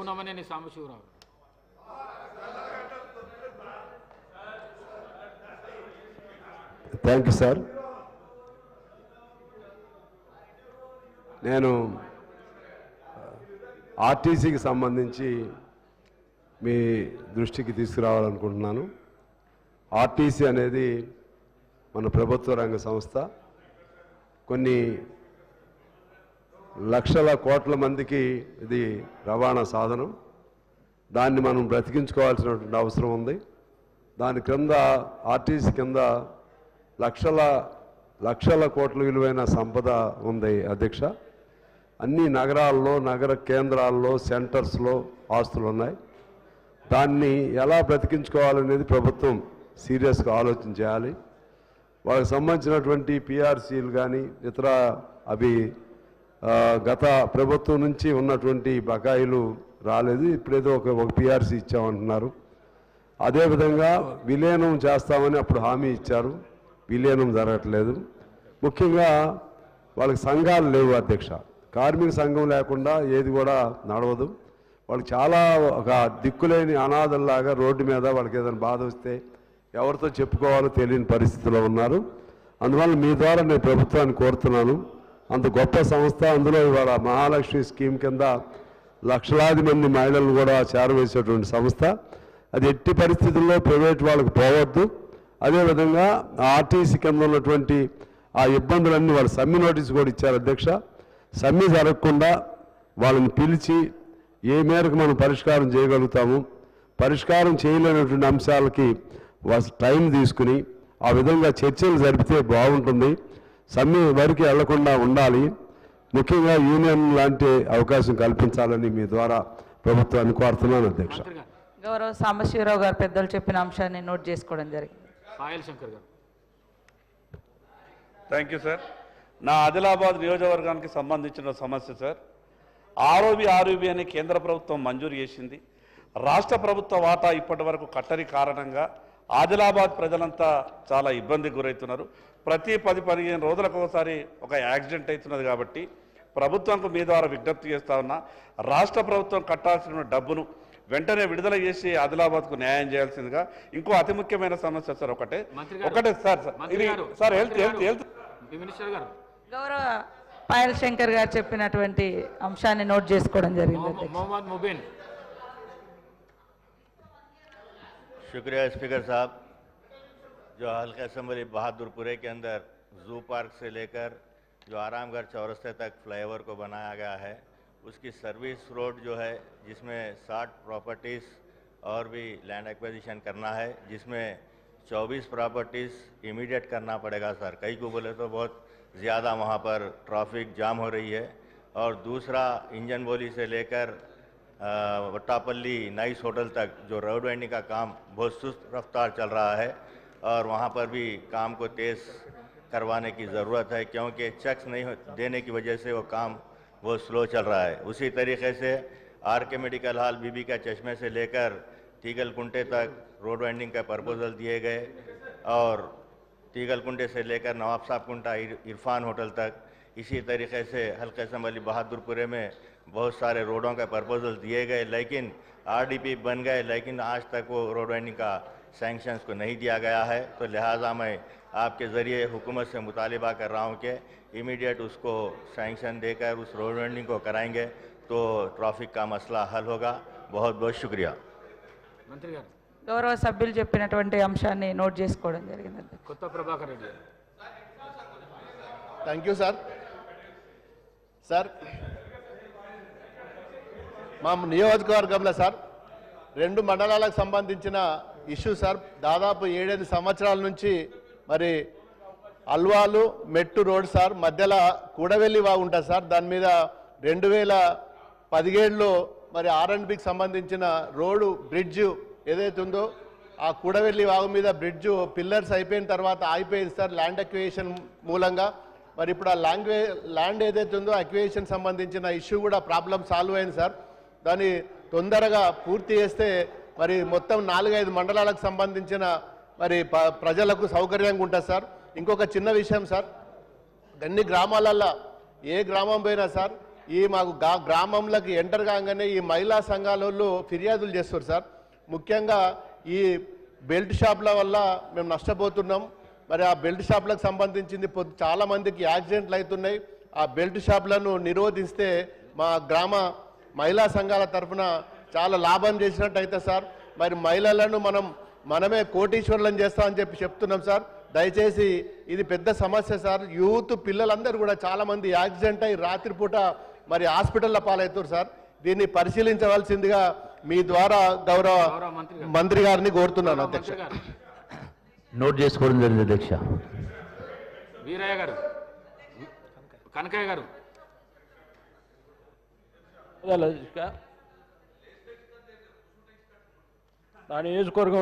Koonamneni Sambasiva Rao. Thank you sir నేను ఆర్టీసీకి సంబంధించి మీ దృష్టికి తీసుకురావాలనుకుంటున్నాను. ఆర్టీసీ అనేది మన ప్రభుత్వ రంగ సంస్థ. కొన్ని లక్షల కోట్ల మందికి ఇది రవాణా సాధనం. దాన్ని మనం బ్రతికించుకోవాల్సినటువంటి అవసరం ఉంది. దాని క్రింద ఆర్టీసీ కింద లక్షల లక్షల కోట్ల విలువైన సంపద ఉంది అధ్యక్ష. అన్ని నగరాల్లో నగర కేంద్రాల్లో సెంటర్స్లో ఆస్తులు ఉన్నాయి. దాన్ని ఎలా బ్రతికించుకోవాలనేది ప్రభుత్వం సీరియస్గా ఆలోచన చేయాలి. వాళ్ళకి సంబంధించినటువంటి పిఆర్సీలు కానీ ఇతర అవి గత ప్రభుత్వం నుంచి ఉన్నటువంటి బకాయిలు రాలేదు. ఇప్పుడేదో ఒక ఒక పిఆర్సీ ఇచ్చామంటున్నారు. అదేవిధంగా విలీనం చేస్తామని అప్పుడు హామీ ఇచ్చారు. విలీనం జరగట్లేదు. ముఖ్యంగా వాళ్ళకి సంఘాలు లేవు అధ్యక్ష. కార్మిక సంఘం లేకుండా ఏది కూడా నడవదు. వాళ్ళకి చాలా ఒక దిక్కులేని అనాథల్లాగా రోడ్డు మీద వాళ్ళకి ఏదైనా బాధ వస్తే ఎవరితో చెప్పుకోవాలో తెలియని పరిస్థితిలో ఉన్నారు. అందువల్ల మీ ద్వారా నేను ప్రభుత్వాన్ని కోరుతున్నాను. అంత గొప్ప సంస్థ. అందులో ఇవాళ మహాలక్ష్మి స్కీమ్ కింద లక్షలాది మంది మహిళలు కూడా చేరవేసేటువంటి సంస్థ. అది ఎట్టి పరిస్థితుల్లో ప్రైవేట్ వాళ్ళకి పోవద్దు. అదేవిధంగా ఆర్టీసీ కింద ఉన్నటువంటి ఆ ఇబ్బందులన్నీ వాళ్ళు సమ్మె నోటీస్ కూడా ఇచ్చారు అధ్యక్ష. సమ్మె జరగకుండా వాళ్ళని పిలిచి ఏ మేరకు మనం పరిష్కారం చేయగలుగుతాము పరిష్కారం చేయలేనటువంటి అంశాలకి టైం తీసుకుని ఆ విధంగా చర్చలు జరిపితే బాగుంటుంది. సమ్మె వరకు వెళ్ళకుండా ఉండాలి. ముఖ్యంగా యూనియన్ లాంటి అవకాశం కల్పించాలని మీ ద్వారా ప్రభుత్వాన్ని కోరుతున్నాను అధ్యక్ష. గౌరవ సాంబశివరావు గారు పెద్దలు చెప్పిన అంశాన్ని నోట్ చేసుకోవడం జరిగింది. సాయల్ శంకర్ గారు. Thank you sir. నా ఆదిలాబాద్ నియోజకవర్గానికి సంబంధించిన సమస్య సార్. ఆర్ఓబి ఆర్ఓబి అని కేంద్ర ప్రభుత్వం మంజూరు చేసింది. రాష్ట్ర ప్రభుత్వ వాటా ఇప్పటి వరకు కట్టని కారణంగా ఆదిలాబాద్ ప్రజలంతా చాలా ఇబ్బందికి గురవుతున్నారు ప్రతి పది పదిహేను రోజులకు ఒకసారి ఒక యాక్సిడెంట్ అవుతున్నది కాబట్టి ప్రభుత్వంకు మీ ద్వారా విజ్ఞప్తి చేస్తా ఉన్నా రాష్ట్ర ప్రభుత్వం కట్టాల్సిన డబ్బును వెంటనే విడుదల చేసి ఆదిలాబాద్కు న్యాయం చేయాల్సిందిగా ఇంకో అతి ముఖ్యమైన సమస్య సార్ ఒకటే. ఒకటే సార్ సార్ మంత్రి ఇది గారు సార్ హెల్త్ హెల్త్ హెల్త్ గౌరవ పాయల్ శంకర్ గారు చెప్పినటువంటి అంశాన్ని నోట్ చేసుకోవడం జరిగింది మొహమ్మద్ అధ్యక్ష. మొహమ్మద్ ముబీన్ शुक्रिया स्पीकर साहब, जो हल्का असम्बली बहादुरपुरे के अंदर जू पार्क से लेकर जो आरामगढ़ चौरस्ते तक फ्लाईओवर को बनाया गया है, उसकी सर्विस रोड जो है, जिसमें 60 प्रॉपर्टीज़ और भी लैंड एक्विजिशन करना है, जिसमें 24 प्रॉपर्टीज़ इमीडिएट करना पड़ेगा सर। कई को बोले तो बहुत ज़्यादा वहाँ पर ट्रैफ़िक जाम हो रही है। और दूसरा, इंजन बोली से लेकर वट्टापल्ली नाइस होटल तक जो रोड वाइंडिंग का काम बहुत सुस्त रफ्तार चल रहा है और वहाँ पर भी काम को तेज़ करवाने की ज़रूरत है क्योंकि चेक्स नहीं देने की वजह से वो काम बहुत स्लो चल रहा है। उसी तरीके से आर के मेडिकल हॉल बीबी का चश्मे से लेकर तीगल कुंटे तक रोड वाइंडिंग का प्रपोजल दिए गए और तीगल कुंटे से लेकर नवाब साहब कुंटा इरफान होटल तक इसी तरीके से हल्के संभली बहादुरपुरे में बहुत सारे रोडों का प्रपोजल दिए गए लेकिन आरडीपी बन गए लेकिन आज तक वो रोड वाइंडिंग का सैंक्शंस को नहीं दिया गया है तो लिहाजा मैं आपके ज़रिए हुकूमत से मुतालबा कर रहा हूँ कि इमीडिएट उसको सैंक्शन देकर उस रोड वाइंडिंग को कराएंगे तो ट्रैफिक का मसला हल होगा बहुत बहुत शुक्रिया మంత్రి గారు గౌరవ సభ్యులు చెప్పినటువంటి అంశాన్ని నోట్ చేసుకోవడం జరిగింది అధ్యక్ష. కొత్త ప్రభాకర్ రెడ్డి గారు థ్యాంక్ యూ సార్ sir మా నియోజకవర్గంలో సార్ రెండు మండలాలకు సంబంధించిన ఇష్యూ సార్ దాదాపు ఏడెనిమిది సంవత్సరాల నుంచి మరి అల్వాలు మెట్టు రోడ్ సార్ మధ్యలో కూడవెల్లి వాగు ఉంటుంది సార్ దాని మీద రెండు వేల పదిహేడులో మరి ఆర్ఎండ్బికి సంబంధించిన రోడ్డు బ్రిడ్జ్ ఏదైతే ఉందో ఆ కూడవెల్లి వాగు మీద బ్రిడ్జ్ పిల్లర్స్ అయిపోయిన తర్వాత ఆగిపోయింది సార్ ల్యాండ్ అక్వియేషన్ మూలంగా. మరి ఇప్పుడు ఆ లాంగ్వేజ్ ల్యాండ్ ఏదైతే ఉందో అక్యువేషన్ సంబంధించిన ఇష్యూ కూడా ప్రాబ్లం సాల్వ్ అయింది సార్. దాన్ని తొందరగా పూర్తి చేస్తే మరి మొత్తం నాలుగైదు మండలాలకు సంబంధించిన మరి ప్రజలకు సౌకర్యంగా ఉంటుంది సార్. ఇంకొక చిన్న విషయం సార్. అన్ని గ్రామాలల్లో ఏ గ్రామం పోయినా సార్ ఈ మాకు గ్రామంలోకి ఎంటర్ కాగానే ఈ మహిళా సంఘాలలో ఫిర్యాదులు చేస్తారు సార్. ముఖ్యంగా ఈ బెల్ట్ షాప్ల వల్ల మేము నష్టపోతున్నాం. మరి ఆ బెల్ట్ షాప్లకు సంబంధించింది పొద్దు- చాలా మందికి యాక్సిడెంట్లు అవుతున్నాయి. ఆ బెల్ట్ షాప్లను నిరోధిస్తే మా గ్రామ మహిళా సంఘాల తరఫున చాలా లాభం చేసినట్టు అయితే సార్. మరి మహిళలను మనం మనమే కోటీశ్వరులను చేస్తామని చెప్పి చెప్తున్నాం సార్. దయచేసి ఇది పెద్ద సమస్య సార్. యూత్ పిల్లలందరూ కూడా చాలా మంది యాక్సిడెంట్ అయి రాత్రిపూట మరి హాస్పిటల్లో పాలవుతారు సార్. దీన్ని పరిశీలించవలసిందిగా మీ ద్వారా గౌరవ మంత్రి గారు. మంత్రి గారిని కోరుతున్నాను అధ్యక్ష. నోట్ చేసుకోవడం జరిగింది అధ్యక్ష. వీరయ్య గారు కనకయ్య గారు. నా నియోజకవర్గం